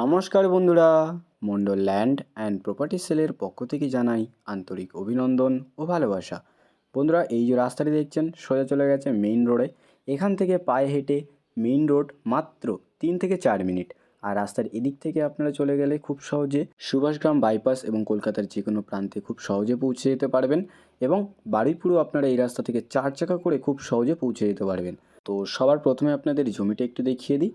নমস্কার বন্ধুরা, Mondal land and property সেলের পক্ষ থেকে জানাই আন্তরিক অভিনন্দন ও ভালোবাসা। বন্ধুরা, এই যে রাস্তাটি দেখছেন, সোজা চলে গেছে মেইন রোডে। এখান থেকে পায়ে হেঁটে মেইন রোড মাত্র তিন থেকে চার মিনিট। আর রাস্তার এদিক থেকে আপনারা চলে গেলে খুব সহজে সুভাষগ্রাম বাইপাস এবং কলকাতার যে কোনো প্রান্তে খুব সহজে পৌঁছে যেতে পারবেন এবং বারুইপুরও আপনারা এই রাস্তা থেকে চার চাকা করে খুব সহজে পৌঁছে যেতে পারবেন। তো সবার প্রথমে আপনাদের জমিটা একটু দেখিয়ে দিই।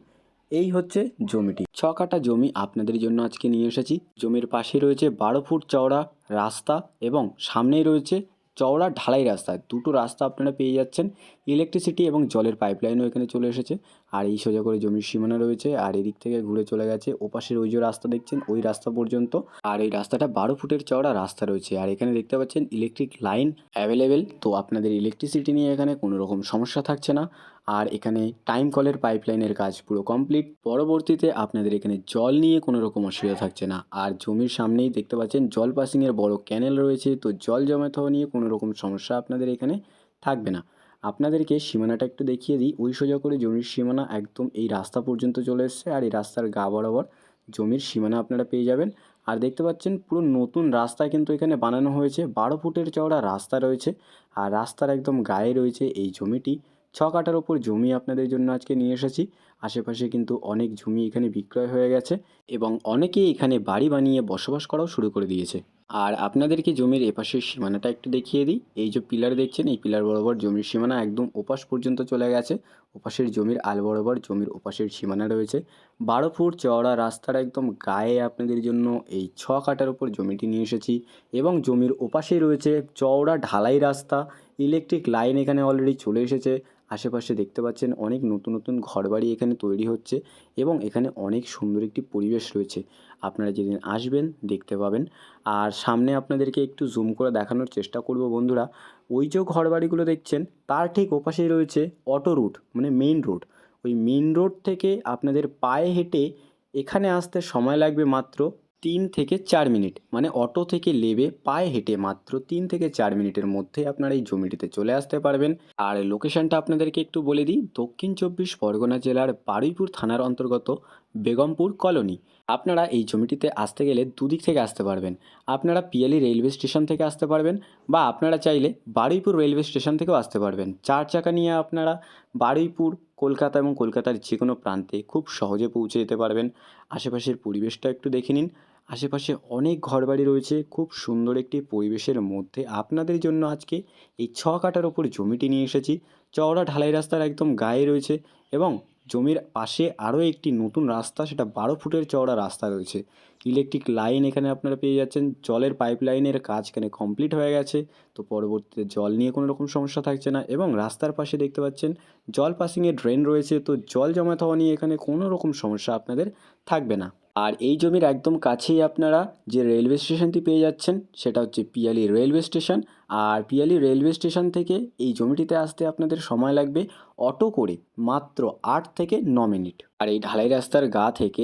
এই হচ্ছে জমিটি। ছ কাটা জমি আপনাদের জন্য আজকে নিয়ে এসেছি। জমির পাশে রয়েছে বারো ফুট চওড়া রাস্তা এবং সামনেই রয়েছে চওড়া ঢালাই রাস্তা। দুটো রাস্তা আপনারা পেয়ে যাচ্ছেন। ইলেকট্রিসিটি এবং জলের পাইপলাইনও এখানে চলে এসেছে। আর এই সোজা করে জমির সীমানা রয়েছে। আর এদিক থেকে ঘুরে চলে গেছে। ওপাশের ওই যে রাস্তা দেখছেন, ওই রাস্তা পর্যন্ত। আর এই রাস্তাটা বারো ফুটের চওড়া রাস্তা রয়েছে। আর এখানে দেখতে পাচ্ছেন ইলেকট্রিক লাইন অ্যাভেলেবেল তো আপনাদের ইলেকট্রিসিটি নিয়ে এখানে কোনো রকম সমস্যা থাকছে না। আর এখানে টাইম কলের পাইপলাইনের কাজ পুরো কমপ্লিট পরবর্তীতে আপনাদের এখানে জল নিয়ে কোনো রকম অসুবিধা থাকছে না। আর জমির সামনেই দেখতে পাচ্ছেন জল পাসিংয়ের বড় ক্যানেল রয়েছে। তো জল জমাতে হওয়া নিয়ে কোনো রকম সমস্যা আপনাদের এখানে থাকবে না। আপনাদেরকে সীমানাটা একটু দেখিয়ে দিই। ওই সোজা করে জমির সীমানা একদম এই রাস্তা পর্যন্ত চলে এসছে। আর এই রাস্তার গা বরাবর জমির সীমানা আপনারা পেয়ে যাবেন। আর দেখতে পাচ্ছেন পুরো নতুন রাস্তা কিন্তু এখানে বানানো হয়েছে। বারো ফুটের চওড়া রাস্তা রয়েছে। আর রাস্তার একদম গায়ে রয়েছে এই জমিটি। ছ কাটার ওপর জমি আপনাদের জন্য আজকে নিয়ে এসেছি। আশেপাশে কিন্তু অনেক জমি এখানে বিক্রয় হয়ে গেছে এবং অনেকেই এখানে বাড়ি বানিয়ে বসবাস করাও শুরু করে দিয়েছে। আর আপনাদেরকে জমির এপাশের সীমানাটা একটু দেখিয়ে দিই। এই যে পিলার দেখছেন, এই পিলার বরাবর জমির সীমানা একদম ওপাশ পর্যন্ত চলে গেছে। ওপাশের জমির আল বরাবর জমির ওপাশের সীমানা রয়েছে। বারো ফুট চওড়া রাস্তার একদম গায়ে আপনাদের জন্য এই ছ কাটার ওপর জমিটি নিয়ে এসেছি এবং জমির ওপাশেই রয়েছে চওড়া ঢালাই রাস্তা। ইলেকট্রিক লাইন এখানে অলরেডি চলে এসেছে। আশেপাশে দেখতে পাচ্ছেন অনেক নতুন নতুন ঘরবাড়ি এখানে তৈরি হচ্ছে এবং এখানে অনেক সুন্দর একটি পরিবেশ রয়েছে। আপনারা যেদিন আসবেন দেখতে পাবেন। আর সামনে আপনাদেরকে একটু জুম করে দেখানোর চেষ্টা করব বন্ধুরা। ওই যে ঘরবাড়িগুলো দেখছেন, তার ঠিক ওপাশেই রয়েছে অটো রুট মানে মেইন রোড ওই মেইন রোড থেকে আপনাদের পায়ে হেঁটে এখানে আসতে সময় লাগবে মাত্র তিন থেকে চার মিনিট মানে অটো থেকে লেবে পায়ে হেঁটে মাত্র তিন থেকে চার মিনিটের মধ্যে আপনারা এই জমিটিতে চলে আসতে পারবেন। আর লোকেশনটা আপনাদেরকে একটু বলে দিই, দক্ষিণ চব্বিশ পরগনা জেলার বারুইপুর থানার অন্তর্গত বেগমপুর কলোনি। আপনারা এই জমিটিতে আসতে গেলে দুদিক থেকে আসতে পারবেন। আপনারা পিয়ালি রেলওয়ে স্টেশন থেকে আসতে পারবেন বা আপনারা চাইলে বারুইপুর রেলওয়ে স্টেশন থেকেও আসতে পারবেন। চার চাকা নিয়ে আপনারা বারুইপুর, কলকাতা এবং কলকাতার যে কোনো প্রান্তে খুব সহজে পৌঁছে যেতে পারবেন। আশেপাশের পরিবেশটা একটু দেখে নিন। আশেপাশে অনেক ঘরবাড়ি রয়েছে, খুব সুন্দর একটি পরিবেশের মধ্যে। আপনাদের জন্য আজকে এই ছ কাটার ওপর জমিটি নিয়ে এসেছি। চওড়া ঢালাই রাস্তার একদম গায়ে রয়েছে এবং জমির পাশে আরও একটি নতুন রাস্তা, সেটা বারো ফুটের চওড়া রাস্তা রয়েছে। ইলেকট্রিক লাইন এখানে আপনারা পেয়ে যাচ্ছেন। জলের পাইপ লাইনের কাজ এখানে কমপ্লিট হয়ে গেছে। তো পরবর্তীতে জল নিয়ে কোনো রকম সমস্যা থাকছে না এবং রাস্তার পাশে দেখতে পাচ্ছেন জল পাসিংয়ের ড্রেন রয়েছে। তো জল জমা হওয়া নিয়ে এখানে কোনো রকম সমস্যা আপনাদের থাকবে না। আর এই জমির একদম কাছেই আপনারা যে রেলওয়ে স্টেশনটি পেয়ে যাচ্ছেন, সেটা হচ্ছে পিয়ালি রেলওয়ে স্টেশন আর পিয়ালি রেলওয়ে স্টেশন থেকে এই জমিটিতে আসতে আপনাদের সময় লাগবে অটো করে মাত্র আট থেকে ন মিনিট। আর এই ঢালাই রাস্তার গা থেকে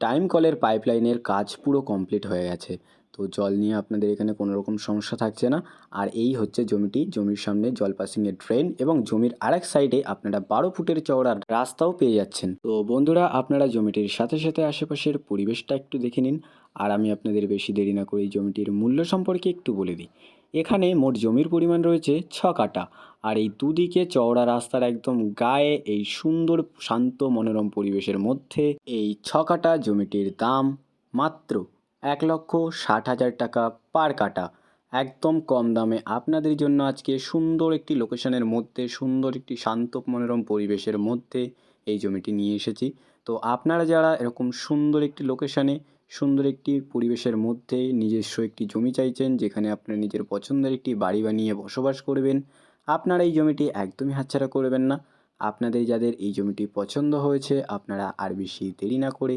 টাইম কলের পাইপলাইনের কাজ পুরো কমপ্লিট হয়ে গেছে। তো জল নিয়ে আপনাদের এখানে কোনো রকম সমস্যা থাকছে না। আর এই হচ্ছে জমিটি, জমির সামনে জল পাসিংয়ের ড্রেন এবং জমির আরেক সাইডে আপনারা বারো ফুটের চওড়ার রাস্তাও পেয়ে যাচ্ছেন। তো বন্ধুরা, আপনারা জমিটির সাথে সাথে আশেপাশের পরিবেশটা একটু দেখে নিন। আর আমি আপনাদের বেশি দেরি না করে এই জমিটির মূল্য সম্পর্কে একটু বলে দিই। এখানে মোট জমির পরিমাণ রয়েছে ছ কাটা আর এই দুদিকে চওড়া রাস্তার একদম গায়ে এই সুন্দর শান্ত মনোরম পরিবেশের মধ্যে এই ছ কাটা জমিটির দাম মাত্র এক লক্ষ ষাট হাজার টাকা পার কাটা। একদম কম দামে। আপনাদের জন্য আজকে সুন্দর একটি লোকেশনের মধ্যে, সুন্দর একটি শান্ত মনোরম পরিবেশের মধ্যে এই জমিটি নিয়ে এসেছি। তো আপনারা যারা এরকম সুন্দর একটি লোকেশানে সুন্দর একটি পরিবেশের মধ্যে নিজস্ব একটি জমি চাইছেন, যেখানে আপনার নিজের পছন্দের একটি বাড়ি বানিয়ে বসবাস করবেন, আপনারা এই জমিটি একদমই হাতছাড়া করবেন না। আপনাদের যাদের এই জমিটি পছন্দ হয়েছে, আপনারা আর বেশি দেরি না করে